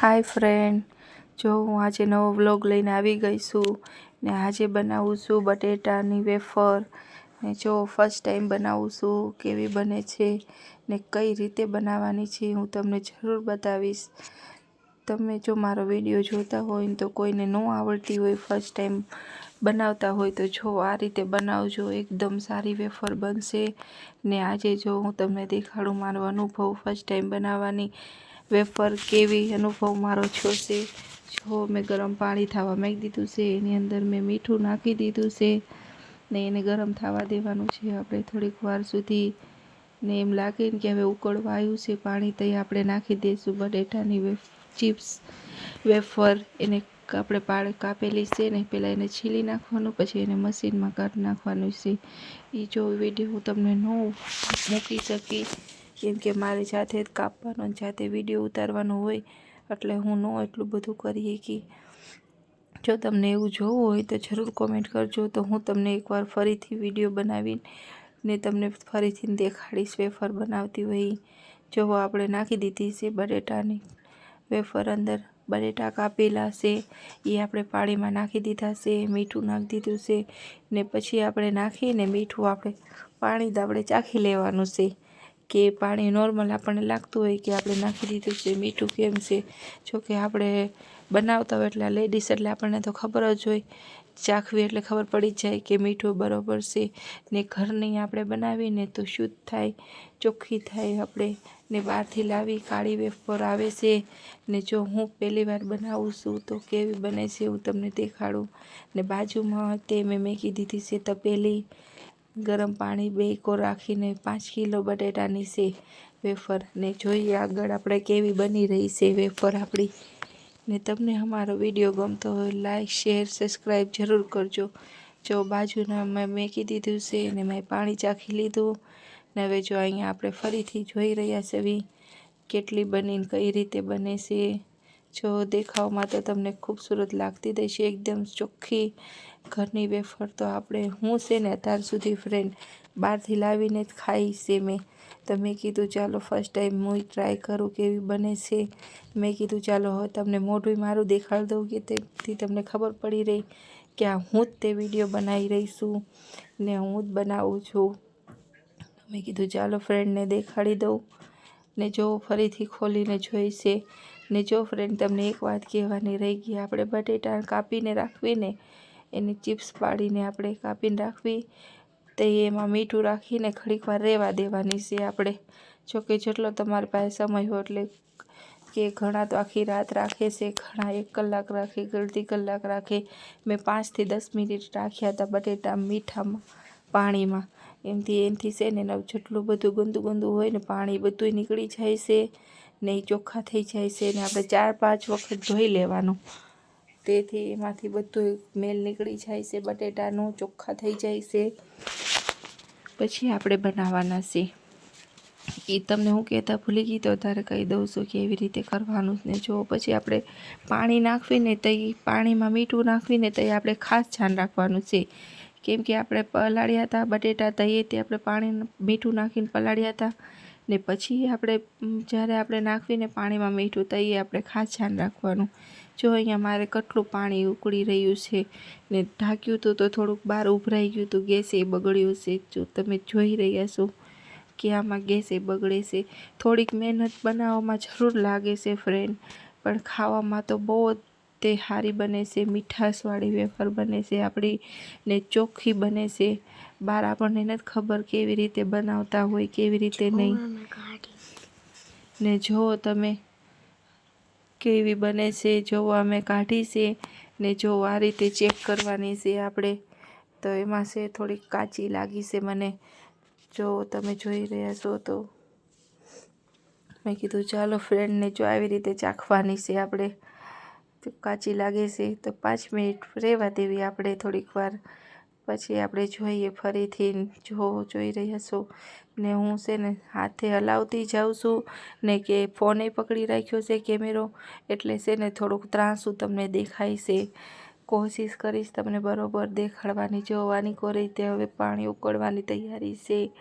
હાય friend. જો હું આજે નવો વ્લોગ લઈને આવી ગઈ છું ને આજે બનાવું છું બટેટાની વેફર. ને જો ફર્સ્ટ ટાઈમ બનાવું છું કેવી બને છે ને કઈ રીતે બનાવવાની છે હું તમને જરૂર બતાવીશ. તમે જો મારો વીડિયો જોતા હોય ને તો કોઈને ન આવડતી હોય ફર્સ્ટ ટાઈમ બનાવતા હોય તો જો આ રીતે બનાવજો. એકદમ સારી વેફર બનશે. ને આજે જો હું તમને દેખાડું મારો અનુભવ ફર્સ્ટ ટાઈમ બનાવવાની વેફર કેવી અનુભવ મારો છો છે? જો મેં ગરમ પાણી થવા મૂકી દીધું છે. એની અંદર મેં મીઠું નાખી દીધું છે. ને એને ગરમ થવા દેવાનું છે. આપણે થોડીક વાર સુધી ને એમ લાગે ને કે હવે ઉકળવા આવ્યું છે પાણી તો આપણે નાખી દઈશું બટેટાની વેફ, ચિપ્સ, વેફર. એને આપણે પાળ કાપેલી છે ને પહેલાં એને છીલી નાખવાનું, પછી એને મશીનમાં કાઢી નાખવાનું છે. એ જો વીડિયો હું તમને ન મૂકી શકી કેમ કે મારે જાતે જ કાપવાનો જાતે વીડિયો ઉતારવાનો હોય, એટલે હું ન એટલું બધું કરી શકી. જો તમને એવું જોવું હોય તો જરૂર કોમેન્ટ કરજો. તો હું તમને એકવાર ફરીથી વીડિયો બનાવીને ને તમને ફરીથી દેખાડીશ વેફર બનાવતી હોય. જો આપણે નાખી દીધી છે બટેટાની વેફર અંદર. બટેટા કાપેલા છે, એ આપણે પાણીમાં નાખી દીધા છે, મીઠું નાખી દીધું છે ને પછી આપણે નાખીને મીઠું આપણે પાણી આપણે ચાખી લેવાનું છે. કે પાણી નોર્મલ આપણને લાગતું હોય કે આપણે નાખી દીધું છે, મીઠું કેમ છે? જોકે આપણે બનાવતા હોય એટલે લેડીઝ એટલે આપણને તો ખબર જ હોય. ચાખવી એટલે ખબર પડી જ જાય કે મીઠું બરાબર છે ને ઘરની આપણે બનાવીને તો શુદ્ધ થાય, ચોખ્ખી થાય આપણે ને બહારથી લાવી કાળી વેફર આવે છે ને જો હું પહેલી વાર બનાવું છું તો કેવી બને છે હું તમને દેખાડું. ને બાજુમાં તે મેં મેકી દીધી છે તપેલી. ગરમ પાણી બે કો રાખીને પાંચ કિલો બટેટાની છે વેફર. ને જોઈએ આગળ આપણે કેવી બની રહી છે વેફર આપણી. ને તમને અમારો વીડિયો ગમતો હોય લાઇક શેર સબસ્ક્રાઈબ જરૂર કરજો. જો બાજુના મેં મેકી દીધું છે ને મેં પાણી ચાખી લીધું. ને હવે જો અહીંયા આપણે ફરીથી જોઈ રહ્યા છે કેટલી બનીને કઈ રીતે બને છે જો દેખાવમાં તો તમને ખૂબસૂરત લાગતી દેશે. એકદમ ચોખ્ખી ઘરની વેફર તો આપણે હું છે ને અત્યાર સુધી ફ્રેન્ડ બહારથી લાવીને જ ખાઈ છે મેં. તો મેં કીધું, ચાલો ફર્સ્ટ ટાઈમ હું ટ્રાય કરું કેવી બને છે? મેં કીધું, ચાલો હવે તમને મોઢું મારું દેખાડી દઉં કે તેથી તમને ખબર પડી રહી કે આ હું જ તે વીડિયો બનાવી રહી છું ને હું જ બનાવું છું. મેં કીધું, ચાલો ફ્રેન્ડને દેખાડી દઉં ને જો ફરીથી ખોલીને જોઈશે ને જો ફ્રેન્ડ તમને એક વાત કહેવાની રહી ગઈ, આપણે બટેટા કાપીને રાખવીને, એની ચિપ્સ પાડીને આપણે કાપીને રાખવી, તે એમાં મીઠું રાખીને ઘડીક વાર રહેવા દેવાની છે આપણે. જોકે જેટલો તમારી પાસે સમય હોય એટલે કે ઘણા તો આખી રાત રાખે છે, ઘણા એક કલાક રાખે, અડધી કલાક રાખે. મેં પાંચથી દસ મિનિટ રાખ્યા હતા બટેટા મીઠામાં, પાણીમાં. એમથી એમથી છે ને, જેટલું બધું ગંદુ ગંદુ હોય ને, પાણી બધું નીકળી જાય છે. ને ચોખ્ખા થઈ જાય છે ને આપણે ચાર પાંચ વખત ધોઈ લેવાનું. તેથી એમાંથી બધું મેલ નીકળી જાય છે, બટેટાનું ચોખ્ખા થઈ જાય છે. પછી આપણે બનાવવાના છે. એ તમને હું કહેતા ભૂલી ગઈ તો તારે કહી દઉં છું કે એવી રીતે કરવાનું ને જો પછી આપણે પાણી નાખવીને તો પાણીમાં મીઠું નાખવીને તો આપણે ખાસ ધ્યાન રાખવાનું છે. કેમ કે આપણે પલાળ્યા હતા, બટેટા તઈએ તે આપણે પાણી મીઠું નાખીને પલાળ્યા હતા. ને પછી આપણે જ્યારે આપણે નાખવીને પાણીમાં મીઠું તઈએ આપણે ખાસ ધ્યાન રાખવાનું. જો અહીંયા મારે કેટલું પાણી ઉકળી રહ્યું છે ને ઢાંક્યું હતું તો થોડુંક બહાર ઉભરાઈ ગયું હતું ગેસે બગડ્યું છે. જો તમે જોઈ રહ્યા છો કે આમાં ગેસ એ બગડે છે. થોડીક મહેનત બનાવવામાં જરૂર લાગે છે ફ્રેન્ડ પણ ખાવામાં તો બહુ જ તે સારી બને છે મીઠાશવાળી વેફર બને છે આપણી ને ચોખ્ખી બને છે. બહાર આપણને નથી ખબર કેવી રીતે બનાવતા હોય કેવી રીતે નહીં. ને જુઓ તમે કેવી બને છે જોવો અમે કાઢી છે ને જો આ રીતે ચેક કરવાની છે આપણે. તો એમાં છે થોડીક કાચી લાગી છે મને. જો તમે જોઈ રહ્યા છો તો. મેં કીધું ચાલો ફ્રેન્ડને જો આવી રીતે ચાખવાની છે આપણે. કાચી લાગે છે, તો પાંચ મિનિટ રહેવા દેવી આપણે થોડીક વાર. પછી આપણે જોઈએ, ફરીથી જો જોઈ રહ્યા છો ને હું છે ને હાથે હલાવતી જાઉં છું, ને કે ફોને પકડી રાખ્યો છે કેમેરો, એટલે છે ને થોડુંક ત્રાસું તમને દેખાય છે. કોશિશ કરીશ તમને બરોબર દેખાડવાની, જોવાની કોઈ તે હવે પાણી ઉકળવાની તૈયારી છે.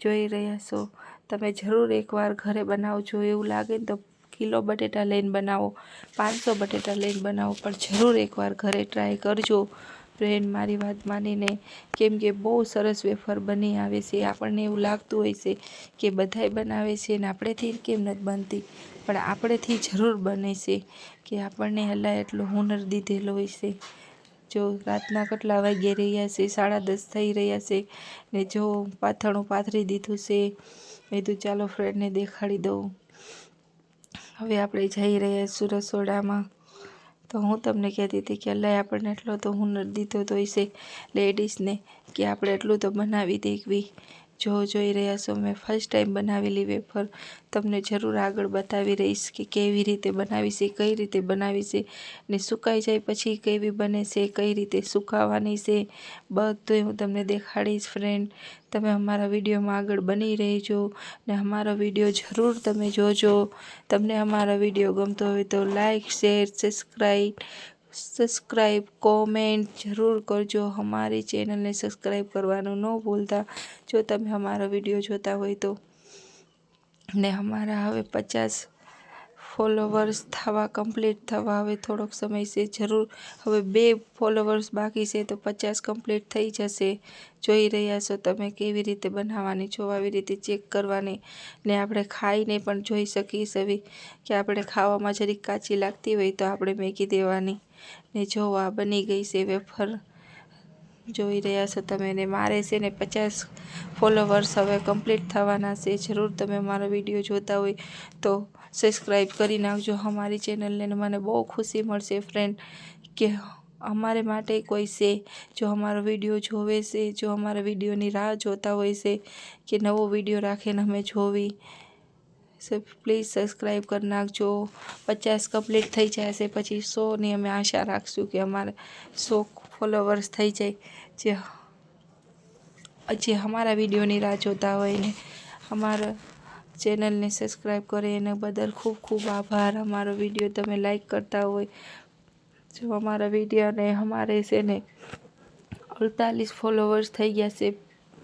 જોઈ રહ્યા છો. તમે જરૂર એકવાર ઘરે બનાવજો, એવું લાગે ને તો કિલો બટેટા લઈને બનાવો, પાંચસો બટેટા લઈને બનાવો, પણ જરૂર એકવાર ઘરે ટ્રાય કરજો. ફ્રેન્ડ મારી વાત માનીને, કેમ કે બહુ સરસ વેફર બની આવે છે. આપણને એવું લાગતું હોય છે કે બધાય બનાવે છે ને આપણેથી કેમ નથી બનતી? પણ આપણેથી જરૂર બને છે કે આપણને હલા એટલો હુનર દીધેલો હોય છે. જો રાતના કેટલા વાગ્યે રહ્યા છે? સાડા દસ થઈ રહ્યા છે. ને જો પાથરણું પાથરી દીધું છે એ તો ચાલો ફ્રેન્ડને દેખાડી દઉં. હવે આપણે જઈ રહ્યા છું રસોડામાં. તો હું તમને કહેતી હતી કે અલ્લાહ આપણને એટલો તો હુનર દીધો તો હશે લેડીઝને કે આપણે એટલું તો બનાવી દેખવી જો જોઈ રહ્યા છો, મેં ફર્સ્ટ ટાઈમ બનાવેલી વેફર તમને જરૂર આગળ બતાવી રહીશ કે કેવી રીતે બનાવી છે, કઈ રીતે બનાવી છે ને સુકાઈ જાય પછી કેવી બને છે, કઈ રીતે સુકાવવાની છે બધું હું તમને દેખાડીશ ફ્રેન્ડ તમે અમારા વિડીયોમાં આગળ બની રહેજો ને અમારો વીડિયો જરૂર તમે જોજો. તમને અમારો વીડિયો ગમતો હોય તો like share subscribe subscribe comment જરૂર કરજો. અમારી ચેનલને સબસ્ક્રાઈબ કરવાનું ન ભૂલતા. જો તમે અમારો વીડિયો જોતા હોય તો. ને અમારા હવે પચાસ ફોલોવર્સ થવા કમ્પ્લીટ થવા હવે થોડોક સમય છે, જરૂર. હવે બે ફોલોવર્સ બાકી છે તો પચાસ કમ્પ્લીટ થઈ જશે. જોઈ રહ્યા છો તમે કેવી રીતે બનાવવાની છો આવી રીતે ચેક કરવાની. ને આપણે ખાઈને પણ જોઈ શકીએ સવી કે આપણે ખાવામાં જરીક કાચી લાગતી હોય તો આપણે મેકી દેવાની. ને જો આ બની ગઈ છે વેફર જોઈ રહ્યા છો તમે ને મારે છે ને પચાસ ફોલોવર્સ હવે કમ્પ્લીટ થવાના છે. જરૂર તમે મારો વીડિયો જોતા હોય તો સબસ્ક્રાઈબ કરી નાખજો અમારી ચેનલને મને બહુ ખુશી મળશે ફ્રેન્ડ કે અમારે માટે કોઈ છે જો અમારો વીડિયો જોવે છે, જો અમારા વિડીયોની રાહ જોતા હોય છે, કે નવો વીડિયો રાખીને અમે જોવી. પ્લીઝ સબસ્ક્રાઈબ કરી નાખજો પચાસ કમ્પ્લીટ થઈ જશે પછી સોની અમે આશા રાખશું કે અમારે સો ફોલોવર્સ થઈ જાય જે જે અમારા વિડીયોની રાહ જોતા હોય ને અમારા ચેનલને સબસ્ક્રાઈબ કરે એના બદલ ખૂબ ખૂબ આભાર અમારો વીડિયો તમે લાઈક કરતા હોય જો અમારા વિડીયોને અમારે છે ને અડતાલીસ ફોલોવર્સ થઈ ગયા છે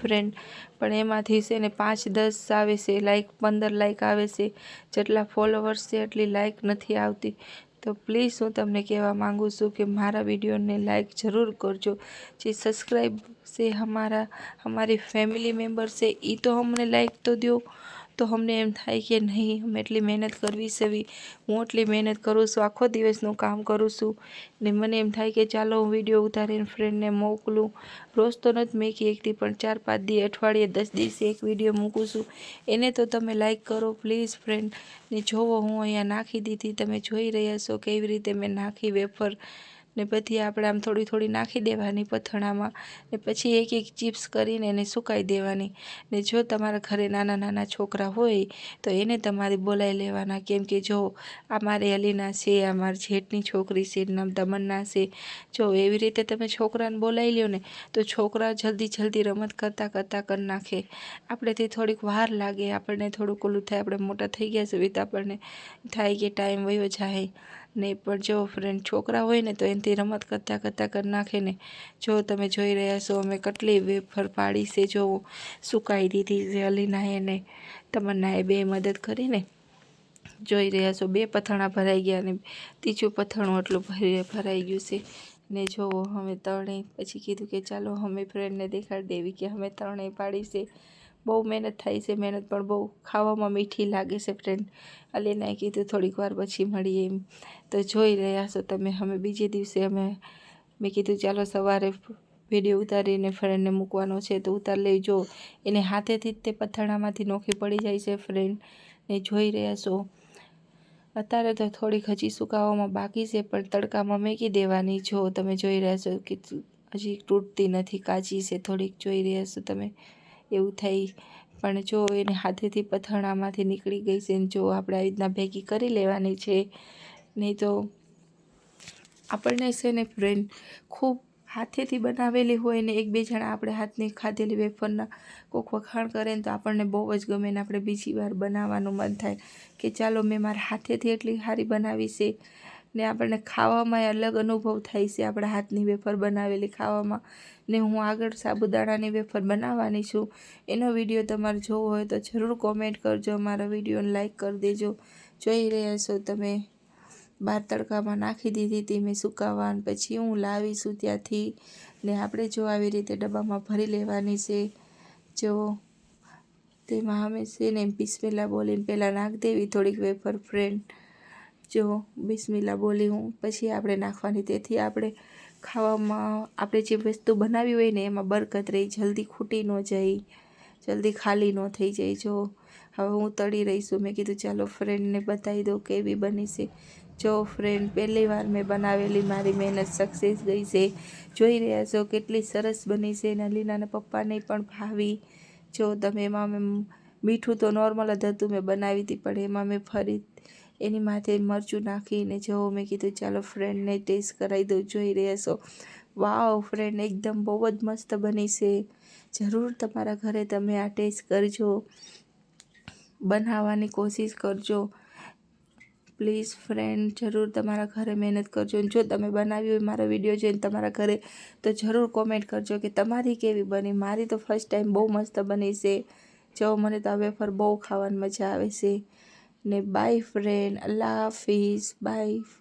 ફ્રેન્ડ પણ એમાંથી છે ને પાંચ દસ આવે છે લાઇક પંદર લાઇક આવે છે. જેટલા ફોલોવર્સ છે એટલી લાઇક નથી આવતી. તો પ્લીઝ હું તમને કહેવા માગું છું કે મારા વિડીયોને લાઇક જરૂર કરજો. જે સબસ્ક્રાઈબ છે અમારા, અમારી ફેમિલી મેમ્બર છે એ તો અમને લાઇક તો દો તો અમને એમ થાય કે નહીં, અમે એટલી મહેનત કરવી છે હું એટલી મહેનત કરું છું, આખો દિવસનું કામ કરું છું. ને મને એમ થાય કે ચાલો હું વીડિયો ઉતારીને ફ્રેન્ડને મોકલું. રોજ તો નથી મેકી એકથી પણ ચાર, પાંચ દી અઠવાડિયે દસ દિવસે એક વીડિયો મૂકું છું. એને તો તમે લાઈક કરો પ્લીઝ ફ્રેન્ડ ને જોવો, હું અહીંયા નાખી દીધી. તમે જોઈ રહ્યા છો કેવી રીતે મેં નાખી વેફર ને બધી આપણે આમ થોડી થોડી નાખી દેવાની પથણામાં ને પછી એક એક ચિપ્સ કરીને એને સુકાઈ દેવાની. ને જો તમારા ઘરે નાના નાના છોકરા હોય, તો એને તમારે બોલાવી લેવાના. કેમ કે જો આ મારે અલીના છે, આ મારી જેઠની છોકરી છે નામ તમન્ના છે. જો એવી રીતે તમે છોકરાને બોલાવી લ્યો ને, તો છોકરા જલ્દી જલ્દી રમત કરતાં કરતાં કરી નાખે. આપણેથી થોડીક વાર લાગે, આપણને થોડુંક ઓલું થાય, આપણે મોટા થઈ ગયા છે તો આપણને, થાય કે ટાઈમ વયો જાય. ને પણ જો ફ્રેન્ડ છોકરા હોય ને, તો એનાથી રમત કરતાં કરતાં કરી નાખે ને જો તમે જોઈ રહ્યા છો, અમે કેટલી વેફર પાડી છે, જો સુકાઈ દીધી છે અલીનાએ એને તમન્નાએ બે મદદ કરીને. જોઈ રહ્યા છો, બે પથાણા ભરાઈ ગયા અને ત્રીજું પથાણું એટલું ભરી ભરાઈ ગયું છે. ને જોવો અમે ત્રણેય પછી કીધું કે ચાલો અમે ફ્રેન્ડને દેખાડી દેવી કે અમે ત્રણેય પાડી છે. બહુ મહેનત થાય છે, મહેનત પણ બહુ ખાવામાં મીઠી લાગે છે ફ્રેન્ડ અલીનાએ કીધું થોડીક વાર પછી મળીએ એમ. તો જોઈ રહ્યા છો તમે, અમે બીજે દિવસે અમે, મેં કીધું ચાલો સવારે વીડિયો ઉતારીને ફ્રેન્ડને મૂકવાનો છે, તો ઉતાર લેજો. એને હાથેથી જ તે પથાણામાંથી નોખી પડી જાય છે ફ્રેન્ડ ને જોઈ રહ્યા છો. અત્યારે તો થોડીક હજી સુકાવામાં બાકી છે, પણ તડકામાં મેકી દેવાની. જો તમે જોઈ રહ્યા છો કે હજી તૂટતી નથી, કાચી છે, થોડીક જોઈ રહ્યા છો તમે. એવું થઈ. પણ જો એને હાથેથી પથાણામાંથી નીકળી ગઈ છે જો આપણે આવી રીતના ભેગી કરી લેવાની છે, નહીં તો આપણને છે ને ફ્રેન્ડ ખૂબ હાથેથી બનાવેલી હોય ને એક બે જણા આપણે હાથની ખાધેલી વેફરના કોઈક વખાણ કરે ને તો આપણને બહુ જ ગમે ને આપણે બીજી વાર બનાવવાનું મન થાય કે ચાલો મેં મારા હાથેથી એટલી સારી બનાવી છે. ને આપણને ખાવામાં અલગ અનુભવ થાય છે આપણા હાથની વેફર બનાવેલી ખાવામાં. ને હું આગળ સાબુદાણાની વેફર બનાવવાની છું. એનો વીડિયો તમારે જોવો હોય તો જરૂર કોમેન્ટ કરજો મારા વિડીયોને લાઇક કરી દેજો. જોઈ રહ્યા છો તમે, બાર તડકામાં નાખી દીધી હતી મેં સુકાવા પછી હું લાવીશું ત્યાંથી. ને આપણે જો આવી રીતે ડબ્બામાં ભરી લેવાની છે. જો તેમાં અમે છે ને પહેલાં બોલીને પહેલાં નાખી દેવી થોડીક વેફર ફ્રેન્ડ જો બિસ્મિલ્લા બોલી હું. પછી આપણે નાખવાની. તેથી આપણે ખાવામાં, આપણે જે વસ્તુ બનાવી હોય ને, એમાં બરકત રહી. જલ્દી ખૂટી ન જાય. જલ્દી ખાલી ન થઈ જાય. જો, હવે હું તળી રહી છું. મેં કીધું, ચાલો ફ્રેન્ડને બતાવી દો કેવી બની છે. જો ફ્રેન્ડ પહેલી વાર મેં બનાવેલી મારી મહેનત સક્સેસ ગઈ છે. જોઈ રહ્યા છો કેટલી સરસ બની છે. એના લીનાના પપ્પાને પણ ભાવી. જો, તમે એમાં મેં મીઠું તો નોર્મલ જ હતું. મેં બનાવી હતી, પણ એમાં મેં ફરી એની માથે મરચું નાખીને જો મેં કીધું, ચાલો ફ્રેન્ડને ટેસ્ટ કરાવી દઉં, જોઈ રહ્યા છો. વાવ ફ્રેન્ડ એકદમ બહુ જ મસ્ત બની છે. જરૂર તમારા ઘરે તમે આ ટેસ્ટ કરજો. બનાવવાની કોશિશ કરજો. પ્લીઝ ફ્રેન્ડ જરૂર તમારા ઘરે મહેનત કરજો. જો તમે બનાવી હોય મારો વીડિયો જોઈને તમારા ઘરે, તો જરૂર કોમેન્ટ કરજો કે તમારી કેવી બની? મારી તો ફર્સ્ટ ટાઈમ બહુ મસ્ત બની છે. જો મને તો આ વેફર બહુ ખાવાની મજા આવે છે. ને બાય ફ્રેન્ડ અલ્લાહ હાફિઝ બાય